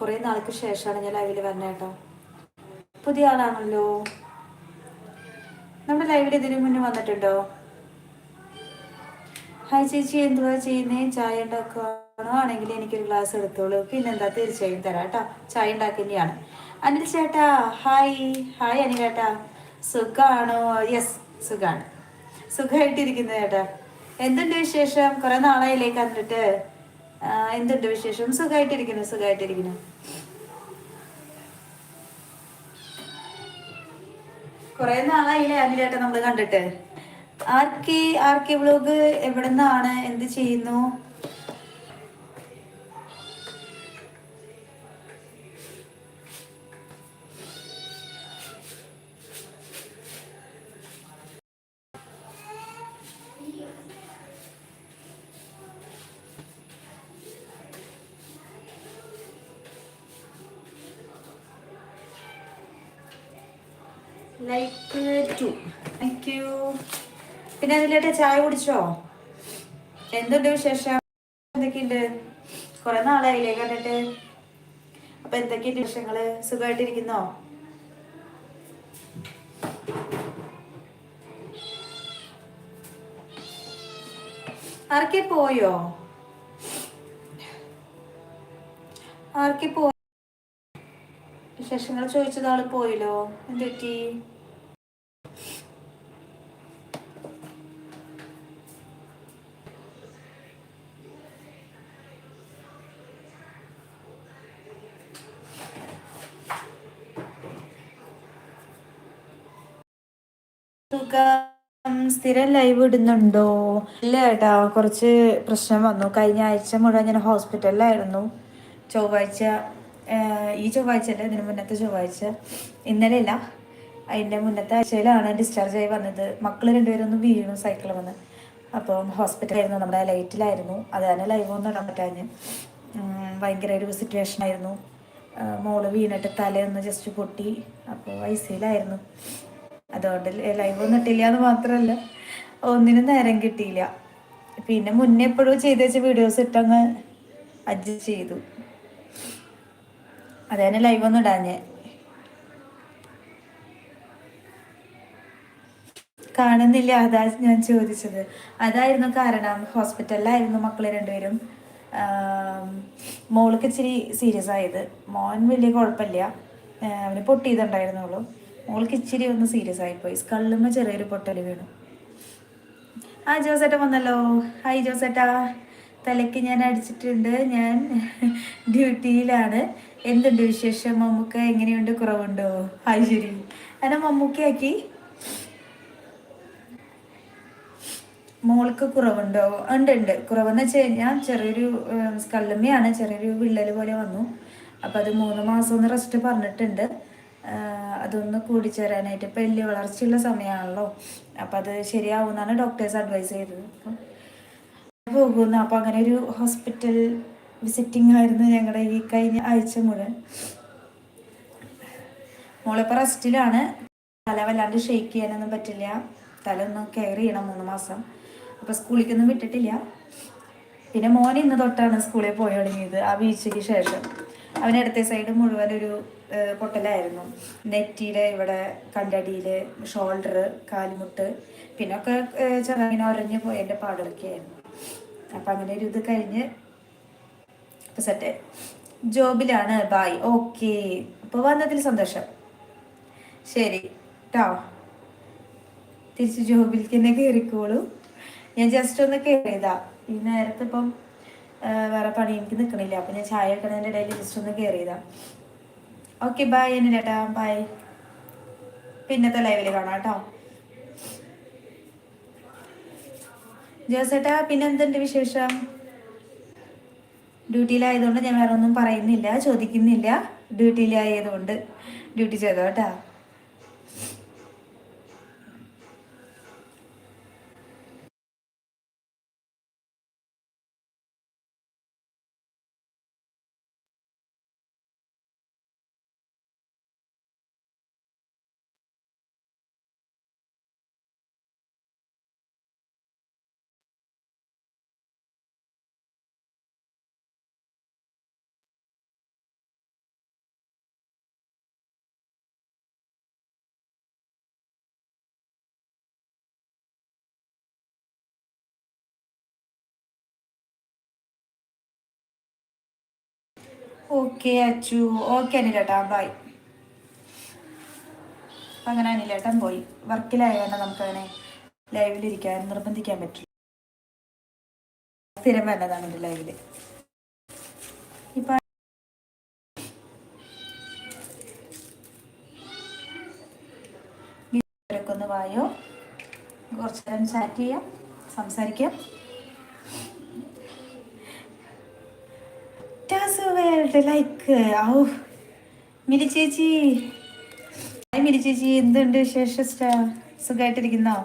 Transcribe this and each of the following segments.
കുറേ നാൾക്ക് ശേഷമാണ് ഞാൻ ലൈവിൽ വരണേ കേട്ടോ പുതിയ ആളാണല്ലോ. നമ്മുടെ ലൈവിൽ ഇതിനു മുന്നേ വന്നിട്ടുണ്ടോ? ഹായ് ചേച്ചി എന്തുവാ ചെയ്യുന്നേ? ചായ ഉണ്ടാക്കുകയാണോ ആണെങ്കിൽ എനിക്കൊരു ഗ്ലാസ് എടുത്തോളൂ. പിന്നെന്താ തീർച്ചയായും തരാം കേട്ടോ ചായ ഉണ്ടാക്കുന്നതാണ് അനിൽ ചേട്ടാ ഹായ് ഹായ് അനിൽ ചേട്ടാ. സുഖാണോ? യെസ് സുഖാണ്. സുഖമായിട്ടിരിക്കുന്നു ചേട്ടാ. എന്തുണ്ട് വിശേഷം? കുറെ നാളായില്ലേ കണ്ടിട്ട്. എന്തുണ്ട് വിശേഷം? സുഖമായിട്ടിരിക്കുന്നു സുഖമായിട്ടിരിക്കുന്നു കുറെ നാളായില്ലേ അനിലേട്ട നമ്മൾ കണ്ടിട്ട്. R K R K vlog എവിടെ നിന്നാണ് എന്ത് ചെയ്യുന്നു? ലൈക്ക് ടു താങ്ക് യു പിന്നെ അതിലേട്ട് ചായ കുടിച്ചോ? എന്തുണ്ട് വിശേഷം? എന്തൊക്കെയുണ്ട്? കുറെ നാളായില്ലേ കണ്ടിട്ട്. അപ്പൊ എന്തൊക്കെയുണ്ട് വിഷയങ്ങൾ സുഖമായിട്ടിരിക്കുന്നോ? ആർക്കെ പോയോ? ആർക്കെ പോയോ വിശേഷങ്ങൾ ചോദിച്ചത് ആൾ പോയില്ലോ എന്തെറ്റി സ്ഥിരം ലൈവ് ഇടുന്നുണ്ടോ? ഇല്ല ഏട്ടാ കുറച്ച് പ്രശ്നം വന്നു. കഴിഞ്ഞ ആഴ്ച മുഴുവൻ ഞാൻ ഹോസ്പിറ്റലിലായിരുന്നു. ചൊവ്വാഴ്ച ഈ ചൊവ്വാഴ്ച അല്ല ഇതിന് മുന്നത്തെ ചൊവ്വാഴ്ച. ഇന്നലെ അല്ല അതിന്റെ മുന്നത്തെ ആഴ്ചയിലാണ് ഡിസ്ചാർജ് ആയി വന്നത്. മക്കൾ രണ്ടുപേരൊന്നും വീണു സൈക്കിൾ വന്ന്. അപ്പം ഹോസ്പിറ്റലായിരുന്നു നമ്മുടെ ലൈറ്റിലായിരുന്നു. അത് തന്നെ ലൈവ് ഒന്നും ഇടാൻ പറ്റാഞ്ഞ്. ഭയങ്കര ഒരു സിറ്റുവേഷൻ ആയിരുന്നു. മോൾ വീണിട്ട് തലയൊന്ന് ജസ്റ്റ് പൊട്ടി. അപ്പോൾ ഐ സിയിലായിരുന്നു അതുകൊണ്ട് ലൈവ് ഒന്നും ഇട്ടില്ല എന്ന് മാത്രമല്ല ഒന്നിനും നേരം കിട്ടിയില്ല. പിന്നെ മുന്നേ എപ്പോഴും ചെയ്ത് വെച്ച വീഡിയോസ് ഇട്ടങ്ങ് അഡ്ജസ്റ്റ് ചെയ്തു. അതന്നെ ലൈവ് ഒന്നും ഇടാഞ്ഞേ. കാണുന്നില്ല അതാ ഞാൻ ചോദിച്ചത്. അതായിരുന്നു കാരണം ഹോസ്പിറ്റലിലായിരുന്നു മക്കൾ രണ്ടുപേരും. മോൾക്ക് ഇച്ചിരി സീരിയസ് ആയത്. മോൻ വലിയ കുഴപ്പമില്ല. അവന് പൊട്ടിയതുണ്ടായിരുന്നുള്ളൂ മോൾക്ക് ഇച്ചിരി ഒന്ന് സീരിയസ് ആയിപ്പോയി. സ്കള്ളുമ്മ ചെറിയൊരു പൊട്ടൽ വീണു. ആ ജോസേട്ട വന്നല്ലോ. ഹായ് ജോസേട്ടാ. തലയ്ക്ക് ഞാൻ അടിച്ചിട്ടുണ്ട്. ഞാൻ ഡ്യൂട്ടിയിലാണ് എന്തുണ്ട് വിശേഷം? മമ്മൂക്ക എങ്ങനെയുണ്ട്? കുറവുണ്ടോ? ഹായ് ശരി. എന്നെ മമ്മൂക്കയാക്കി മോൾക്ക് കുറവുണ്ടോ? ഉണ്ട് ഉണ്ട്. കുറവെന്ന് വെച്ച് കഴിഞ്ഞാൽ ചെറിയൊരു സ്കള്ളുമ്മയാണ്. ചെറിയൊരു വിള്ളൽ പോലെ വന്നു. അപ്പം അത് മൂന്ന് മാസം ഒന്ന് റെസ്റ്റ് പറഞ്ഞിട്ടുണ്ട്. അതൊന്ന് കൂടിച്ചേരാനായിട്ട്. ഇപ്പം വലിയ വളർച്ചയുള്ള സമയമാണല്ലോ അപ്പം അത് ശരിയാവുമെന്നാണ് ഡോക്ടേഴ്സ് അഡ്വൈസ് ചെയ്തത്. അപ്പം പോകുന്നു. അപ്പം അങ്ങനെ ഒരു ഹോസ്പിറ്റൽ വിസിറ്റിംഗ് ആയിരുന്നു ഞങ്ങളുടെ ഈ കഴിഞ്ഞ ആഴ്ച മുഴുവൻ മോളിപ്പോൾ റെസ്റ്റിലാണ്. തല വല്ലാണ്ട് ഷെയ്ക്ക് ചെയ്യാനൊന്നും പറ്റില്ല. തല ഒന്ന് കെയർ ചെയ്യണം മൂന്ന് മാസം. അപ്പോൾ സ്കൂളിലേക്കൊന്നും വിട്ടിട്ടില്ല. പിന്നെ മോൻ ഇന്ന് തൊട്ടാണ് സ്കൂളിൽ പോയി തുടങ്ങിയത് ആ വീഴ്ചയ്ക്ക് ശേഷം. അവനടുത്ത സൈഡ് മുഴുവൻ ഒരു പൊട്ടലായിരുന്നു. നെറ്റിയിലെ ഇവിടെ കണ്ടടിയിൽ ഷോൾഡർ കാൽമുട്ട് പിന്നെ ഒക്കെ ഏഹ്, ചെറുങ്ങനെ ഉരഞ്ഞു പോയതിന്റെ പാടൊക്കെയായിരുന്നു അപ്പം അങ്ങനെ ഒരു ഇത് കഴിഞ്ഞ് ഇപ്പം സെറ്റ് ജോബിലാണ് ബായ് ഓക്കെ അപ്പോൾ വന്നതിൽ സന്തോഷം. ശരി കേട്ടോ തിരിച്ച് ജോബിലേക്ക് തന്നെ കയറിക്കോളൂ ഞാൻ ജസ്റ്റ് ഒന്ന് കയറിയതാ ഈ നേരത്തെ ഇപ്പം വേറെ പണി എനിക്ക് നിൽക്കണില്ല അപ്പം ഞാൻ ചായ വെക്കുന്നതിന്റെ ഇടയിൽ ജസ്റ്റ് ഒന്ന് കയറിയതാ ഓക്കെ ബായ് എന്നെ ചേട്ടാ ബായ് പിന്നത്തെ ലൈവിൽ കാണാം കേട്ടോ ജോസേട്ടാ പിന്നെ എന്തുണ്ട് വിശേഷം? ഡ്യൂട്ടിയിലായതുകൊണ്ട് ഞാൻ വേറെ ഒന്നും പറയുന്നില്ല ചോദിക്കുന്നില്ല. ഡ്യൂട്ടിയിലായതുകൊണ്ട് ഡ്യൂട്ടി ചെയ്തോ കേട്ടോ ഓക്കെ അച്ചു. ഓക്കെ അനിലേട്ടാ. ബൈ അപ്പം അങ്ങനെ അനിലേട്ടൻ പോയി. വർക്കിലായതുകൊണ്ട് നമുക്കങ്ങനെ ലൈവിലിരിക്കാൻ നിർബന്ധിക്കാൻ പറ്റില്ല. സ്ഥിരം വേണ്ടതാണ് എന്റെ ലൈവിൽ. ഇപ്പം ഒന്ന് വായോ? കുറച്ച് നേരം ചാറ്റ് ചെയ്യാം സംസാരിക്കാം. World like. ഔ. മിരി ചേച്ചി. ഹായ് മിരി ചേച്ചി. എന്തുണ്ട് വിശേഷ സുഖമായിട്ടിരിക്കുന്നോ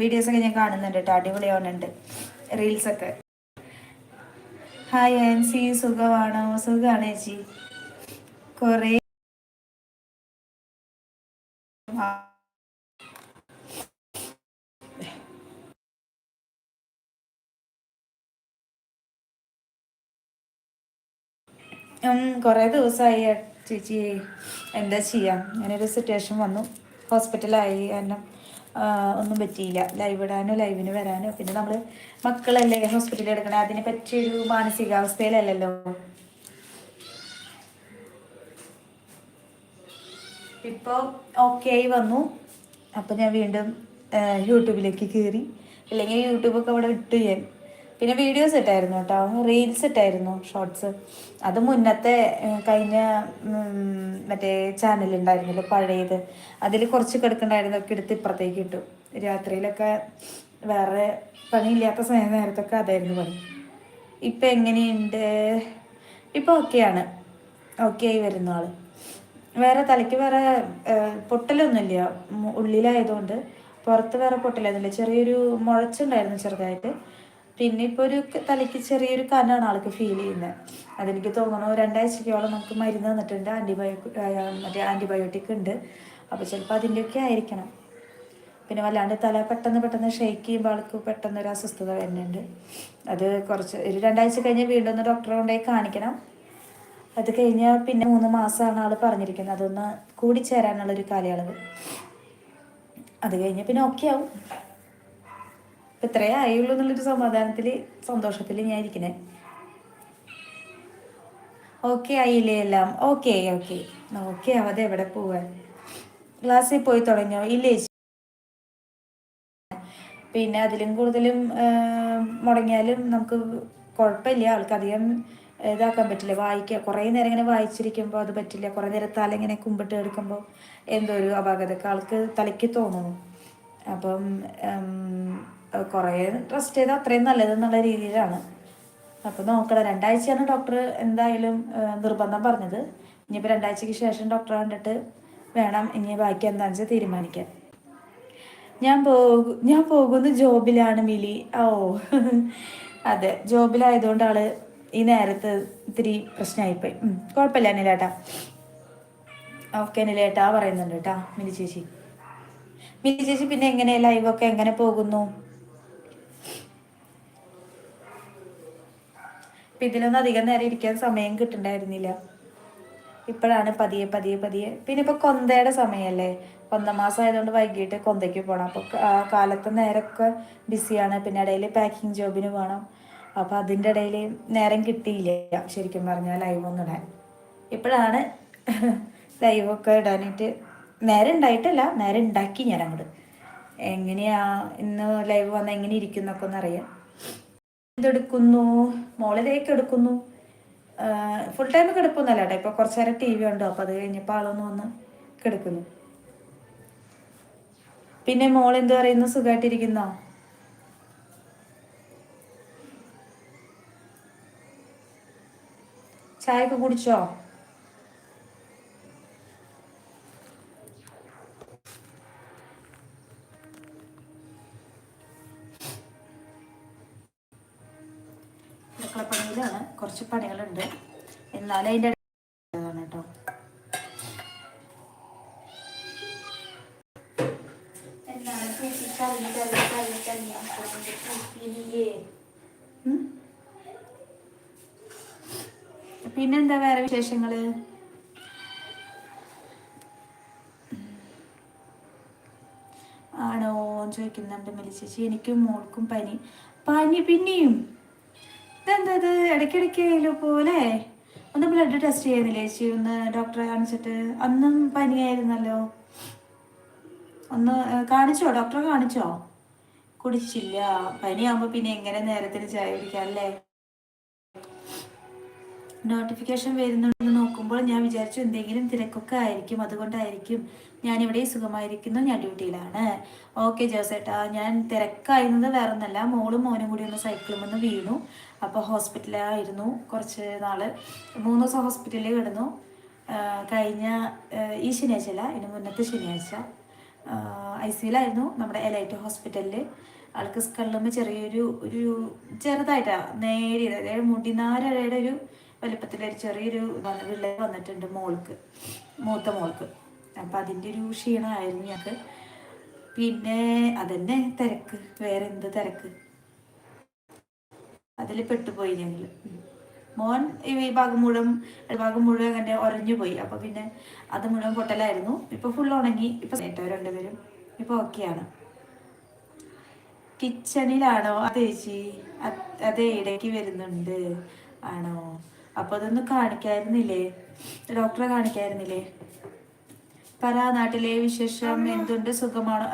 വീഡിയോസൊക്കെ ഞാൻ കാണുന്നുണ്ട് കേട്ടോ. അടിപൊളിയാവുന്നുണ്ട്. റീൽസൊക്കെ. ഹായ് ആൻസി സുഖമാണോ? സുഖമാണ് ചേച്ചി. കുറേ കുറേ ദിവസമായി ചേച്ചി എന്താ ചെയ്യാം? അങ്ങനൊരു സിറ്റുവേഷൻ വന്നു. ഹോസ്പിറ്റലായി കാരണം ഒന്നും പറ്റിയില്ല. ലൈവ് ഇടാനോ ലൈവിന് വരാനോ. പിന്നെ നമ്മൾ മക്കളല്ലേ ഹോസ്പിറ്റലിൽ എടുക്കണേ? അതിനെ പറ്റിയൊരു മാനസികാവസ്ഥയിലല്ലല്ലോ. ഇപ്പോൾ ഓക്കെ ആയി വന്നു. അപ്പൊ ഞാൻ വീണ്ടും യൂട്യൂബിലേക്ക് കയറി അല്ലെങ്കിൽ യൂട്യൂബൊക്കെ അവിടെ വിട്ടു ഞാൻ. പിന്നെ വീഡിയോസ് ഇട്ടായിരുന്നു കേട്ടോ. റീൽസ് ഇട്ടായിരുന്നു ഷോർട്സ് അത് മുന്നത്തെ കഴിഞ്ഞ മറ്റേ ചാനൽ ഉണ്ടായിരുന്നല്ലോ പഴയത്. അതിൽ കുറച്ച് കിടക്കണ്ടായിരുന്നൊക്കെ എടുത്ത് ഇപ്പുറത്തേക്ക് ഇട്ടു. രാത്രിയിലൊക്കെ വേറെ പണിയില്ലാത്ത സമയം നേരത്തൊക്കെ അതായിരുന്നു പണി. ഇപ്പം എങ്ങനെയുണ്ട്? ഇപ്പം ഓക്കെയാണ് ഓക്കെ ആയി വരുന്ന ആൾ വേറെ തലയ്ക്ക് വേറെ പൊട്ടലൊന്നുമില്ല. ഉള്ളിലായതുകൊണ്ട് പുറത്ത് വേറെ പൊട്ടലൊന്നുമില്ല. ചെറിയൊരു മുഴച്ചുണ്ടായിരുന്നു ചെറുതായിട്ട്. പിന്നെ ഇപ്പോൾ ഒരു തലയ്ക്ക് ചെറിയൊരു കനാണ് ആൾക്ക് ഫീൽ ചെയ്യുന്നത് അതെനിക്ക് തോന്നുന്നു രണ്ടാഴ്ചക്കോളം നമുക്ക് മരുന്ന് തന്നിട്ടുണ്ട്. ആന്റിബയോ മറ്റേ ആന്റിബയോട്ടിക് ഉണ്ട്. അപ്പോൾ ചിലപ്പോൾ അതിന്റെയൊക്കെ ആയിരിക്കണം. പിന്നെ വല്ലാണ്ട് തല പെട്ടെന്ന് പെട്ടെന്ന് ഷെയ്ക്ക് ചെയ്യുമ്പോൾ ആൾക്ക് പെട്ടെന്ന് ഒരു അസ്വസ്ഥത വരുന്നുണ്ട്. അത് കുറച്ച് ഒരു രണ്ടാഴ്ച കഴിഞ്ഞ് വീണ്ടും ഒന്ന് ഡോക്ടറെ കൊണ്ടുപോയി കാണിക്കണം. അത് കഴിഞ്ഞാൽ പിന്നെ മൂന്ന് മാസമാണ് ആൾ പറഞ്ഞിരിക്കുന്നത്. അതൊന്ന് കൂടി കൂടിച്ചേരാനുള്ളൊരു കാലയളവ്. അത് കഴിഞ്ഞ് പിന്നെ ഓക്കെ ആവും. ഇപ്പം ഇത്രയേ ആയുള്ളൂ എന്നുള്ളൊരു സമാധാനത്തിൽ സന്തോഷത്തിൽ ഞാൻ ഇരിക്കണേ. ഓക്കെ ആയില്ലേ എല്ലാം? ഓക്കെ ഓക്കെ ഓക്കെ ആവാതെ എവിടെ പോവാൻ? ക്ലാസ്സിൽ പോയി തുടങ്ങിയോ? ഇല്ലേ പിന്നെ അതിലും കൂടുതലും മുടങ്ങിയാലും നമുക്ക് കുഴപ്പമില്ല. ആൾക്ക് അധികം ഇതാക്കാൻ പറ്റില്ല. വായിക്കുക കുറേ നേരം ഇങ്ങനെ വായിച്ചിരിക്കുമ്പോൾ അത് പറ്റില്ല. കുറേ നേരം തല ഇങ്ങനെ കുമ്പിട്ട് എടുക്കുമ്പോൾ എന്തോ ഒരു അപാകതയൊക്കെ ആൾക്ക് തലയ്ക്ക് തോന്നുന്നു. അപ്പം കുറേ റെസ്റ്റ് ചെയ്ത് അത്രയും നല്ലത് എന്നുള്ള രീതിയിലാണ്. അപ്പോൾ നോക്കണം. രണ്ടാഴ്ചയാണ് ഡോക്ടർ എന്തായാലും നിർബന്ധം പറഞ്ഞത്. ഇനിയിപ്പോൾ രണ്ടാഴ്ചയ്ക്ക് ശേഷം ഡോക്ടറെ കണ്ടിട്ട് വേണം ഇനി ബാക്കി എന്താണെന്ന് വെച്ചാൽ തീരുമാനിക്കാൻ. ഞാൻ പോകും ഞാൻ പോകുന്നത് ജോബിലാണ് മിലി. ഓ അതെ. ജോബിലായതുകൊണ്ട് ആൾ ഈ നേരത്ത് ഇത്തിരി പ്രശ്നമായിപ്പോയി. കുഴപ്പമില്ല അനിലേട്ടാ. ഓക്കെ അനിലേട്ടാ പറയുന്നുണ്ട് കേട്ടാ മിലി ചേച്ചി. മിലി ചേച്ചി പിന്നെ എങ്ങനെ ലൈവ് ഒക്കെ എങ്ങനെ പോകുന്നു? ഇപ്പം ഇതിലൊന്നും അധികം നേരം ഇരിക്കാൻ സമയം കിട്ടണ്ടായിരുന്നില്ല. ഇപ്പോഴാണ് പതിയെ പതിയെ പതിയെ. പിന്നെ ഇപ്പൊ കൊന്തയുടെ സമയല്ലേ? കൊന്ത മാസം ആയതുകൊണ്ട് വൈകിട്ട് കൊന്തയ്ക്ക് പോകണം അപ്പോൾ കാലത്തെ നേരമൊക്കെ ബിസിയാണ്. പിന്നെ ഇടയിൽ പാക്കിംഗ് ജോബിന് വേണം അപ്പോൾ അതിന്റെ ഇടയിൽ നേരം കിട്ടിയില്ല ശരിക്കും പറഞ്ഞാൽ ലൈവ് ഒന്നും ഇടാൻ. ഇപ്പോഴാണ് ലൈവൊക്കെ ഇടാനായിട്ട് നേരം ഉണ്ടായിട്ടല്ല നേരം ഉണ്ടാക്കി ഞാൻ അങ്ങോട്ട് എങ്ങനെയാ ഇന്ന് ലൈവ് വന്നാൽ എങ്ങനെ ഇരിക്കുന്നൊക്കെ ഒന്ന് അറിയാം എന്തെടുക്കുന്നു മോളിലേക്ക് എടുക്കുന്നു. ഫുൾ ടൈം കിടപ്പൊന്നല്ല കേട്ടോ. ഇപ്പൊ കുറച്ചു നേരം ടി വി ഉണ്ടോ അപ്പൊ അത് കഴിഞ്ഞപ്പോ ആളൊന്ന് വന്ന് കിടക്കുന്നു പിന്നെ മോൾ എന്ത് പറയുന്നു? സുഖമായിട്ടിരിക്കുന്നോ ഒക്കെ കുടിച്ചോ? കുറച്ച് പണികളുണ്ട്. എന്നാലും അതിന്റെ കേട്ടോ. പിന്നെന്താ വേറെ വിശേഷങ്ങൾ? ആണോ? ചോദിക്കുന്നുണ്ട് മെലി ചേച്ചി എനിക്കും മോൾക്കും പനി. പനി പിന്നെയും ഇതെന്താ ഇത് ഇടയ്ക്കിടയ്ക്ക് പോലെ. ഒന്ന് ബ്ലഡ് ടെസ്റ്റ് ചെയ്യുന്നില്ലേ ചേച്ചി? ഒന്ന് ഡോക്ടറെ കാണിച്ചിട്ട്. അന്നും പനിയായിരുന്നല്ലോ. ഒന്ന് കാണിച്ചോ? ഡോക്ടറെ കാണിച്ചോ? കുടിച്ചില്ല. പനിയാകുമ്പോൾ പിന്നെ എങ്ങനെ നേരത്തിന് ചായ കുടിക്കാം അല്ലേ? നോട്ടിഫിക്കേഷൻ വരുന്നുണ്ടെന്ന് നോക്കുമ്പോൾ ഞാൻ വിചാരിച്ചു എന്തെങ്കിലും തിരക്കൊക്കെ ആയിരിക്കും. അതുകൊണ്ടായിരിക്കും ഞാൻ ഇവിടെ സുഖമായിരിക്കുന്നു. ഞാൻ ഡ്യൂട്ടിയിലാണ്. ഓക്കെ ജോസേട്ടാ ഞാൻ തിരക്കായിരുന്നത് വേറെ ഒന്നല്ല മോളും മോനും കൂടി ഒന്ന് സൈക്കിളിൽ നിന്ന് വീണു. അപ്പോൾ ഹോസ്പിറ്റലായിരുന്നു കുറച്ച് നാൾ മൂന്ന് ദിവസം ഹോസ്പിറ്റലിൽ കിടന്നു. കഴിഞ്ഞ ഈ ശനിയാഴ്ച അല്ല ഇതിന് മുന്നത്തെ ശനിയാഴ്ച. ഐ സിയിലായിരുന്നു നമ്മുടെ എലൈറ്റ് ഹോസ്പിറ്റലിൽ. ആൾക്ക് സ്കള്ളുമ്പോൾ ചെറിയൊരു ഒരു ചെറുതായിട്ടാണ് നേരിയത്. അതായത് മുടിനാരയുടെ ഒരു വലിപ്പത്തിലൊരു ചെറിയൊരു വിള്ളൽ വന്നിട്ടുണ്ട് മോൾക്ക് മൂത്ത മോൾക്ക്. അപ്പം അതിന്റെ ഒരു ക്ഷീണമായിരുന്നു ഞങ്ങൾക്ക്. പിന്നെ അതന്നെ തിരക്ക്. വേറെ എന്ത് തിരക്ക്? അതിൽ പെട്ടുപോയി ഞങ്ങൾ മോൻ ഈ ഭാഗം മുഴുവൻ ഭാഗം മുഴുവൻ അങ്ങനെ ഉറഞ്ഞു പോയി. അപ്പൊ പിന്നെ അത് മുഴുവൻ പൊട്ടലായിരുന്നു. ഇപ്പൊ ഫുൾ ഉണങ്ങി. ഇപ്പൊ ഏറ്റവും രണ്ടുപേരും? ഇപ്പൊ ഓക്കെയാണ് കിച്ചണിലാണോ ചേച്ചി അതെ ഇടയ്ക്ക് വരുന്നുണ്ട്? ആണോ? അപ്പൊ അതൊന്നും കാണിക്കായിരുന്നില്ലേ? ഡോക്ടറെ കാണിക്കായിരുന്നില്ലേ? പറ നാട്ടിലെ വിശേഷം എന്തുണ്ട്? സുഖമാണോ?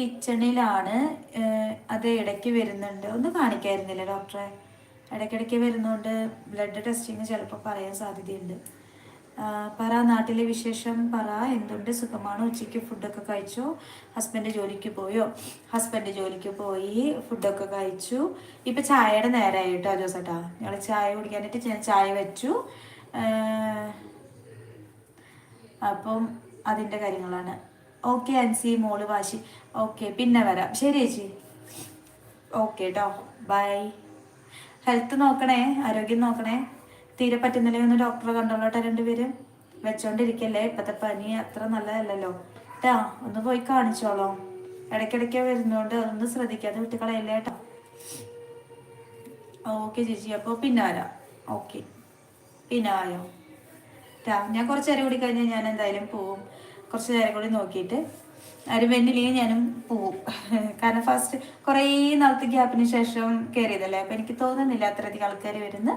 കിച്ചണിലാണ് അത് ഇടയ്ക്ക് വരുന്നുണ്ട്. ഒന്ന് കാണിക്കായിരുന്നില്ല ഡോക്ടറെ ഇടയ്ക്കിടയ്ക്ക് വരുന്നതുകൊണ്ട് ബ്ലഡ് ടെസ്റ്റിങ് ചിലപ്പോൾ പറയാൻ സാധ്യതയുണ്ട്. പറ നാട്ടിലെ വിശേഷം പറ. എന്തുണ്ട് സുഖമാണോ? ഉച്ചയ്ക്ക് ഫുഡൊക്കെ കഴിച്ചോ? ഹസ്ബൻഡ് ജോലിക്ക് പോയോ? ഹസ്ബൻഡ് ജോലിക്ക് പോയി ഫുഡൊക്കെ കഴിച്ചു. ഇപ്പം ചായയുടെ നേരമായി കേട്ടോ ജോസേട്ടാ. ഞങ്ങൾ ചായ കുടിക്കാനായിട്ട് ഞാൻ ചായ വെച്ചു. അപ്പം അതിന്റെ കാര്യങ്ങളാണ്. ഓക്കെ അൻസി മോൾ വാശി. ഓക്കെ പിന്നെ വരാം. ശരി ചേച്ചി. ഓക്കെ കേട്ടോ ബൈ ഹെൽത്ത് നോക്കണേ ആരോഗ്യം നോക്കണേ. തീരെ പറ്റുന്നില്ലേ ഒന്ന് ഡോക്ടറെ കണ്ടോളട്ടെ രണ്ടുപേരും. വെച്ചോണ്ടിരിക്കല്ലേ ഇപ്പത്തെ പനി അത്ര നല്ലതല്ലല്ലോ. ട്ടാ ഒന്ന് പോയി കാണിച്ചോളോ. ഇടയ്ക്കിടയ്ക്ക് വരുന്നോണ്ട് ഒന്ന് ശ്രദ്ധിക്കാതെ വിട്ടുകളയല്ലേ കേട്ടോ ഓക്കെ ചേച്ചി അപ്പോൾ പിന്നെ വരാം. ഓക്കെ പിന്നെ ആയോ ഞാൻ കുറച്ച് നേരം കൂടി കഴിഞ്ഞാൽ ഞാൻ എന്തായാലും പോവും. കുറച്ച് നേരം കൂടി നോക്കിയിട്ട് ആരും വെന്നില്ലെങ്കിൽ ഞാനും പോവും. കാരണം ഫസ്റ്റ് കുറേ നാളത്തെ ഗ്യാപ്പിന് ശേഷം കയറിയതല്ലേ അപ്പം എനിക്ക് തോന്നുന്നില്ല അത്രയധികം ആൾക്കാർ വരുന്ന.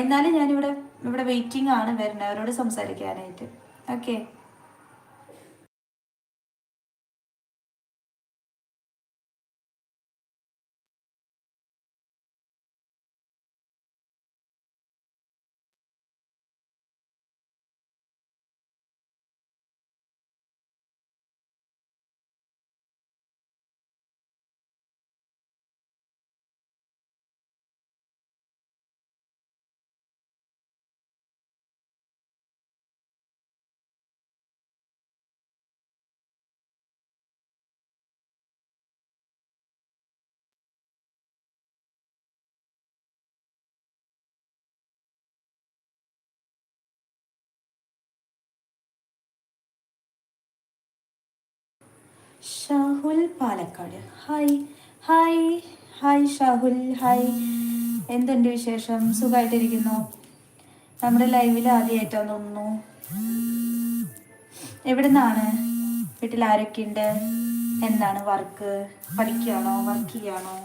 എന്നാലും ഞാനിവിടെ ഇവിടെ വെയിറ്റിംഗ് ആണ് വരുന്നവരോട് സംസാരിക്കാനായിട്ട്. Okay Shahul Palakkad. Hi. Hi. Hi Shahul. Hi. എന്തുണ്ട് വിശേഷം? സുഖമായിട്ടിരിക്കുന്നു നമ്മുടെ ലൈവിൽ ആദ്യമായിട്ടാണ് തോന്നുന്നു. എവിടെ നിന്നാണ് വീട്ടിൽ ആരൊക്കെയുണ്ട്? എന്താണ് വർക്ക്? പഠിക്കുകയാണോ? വർക്ക് ചെയ്യുകയാണോ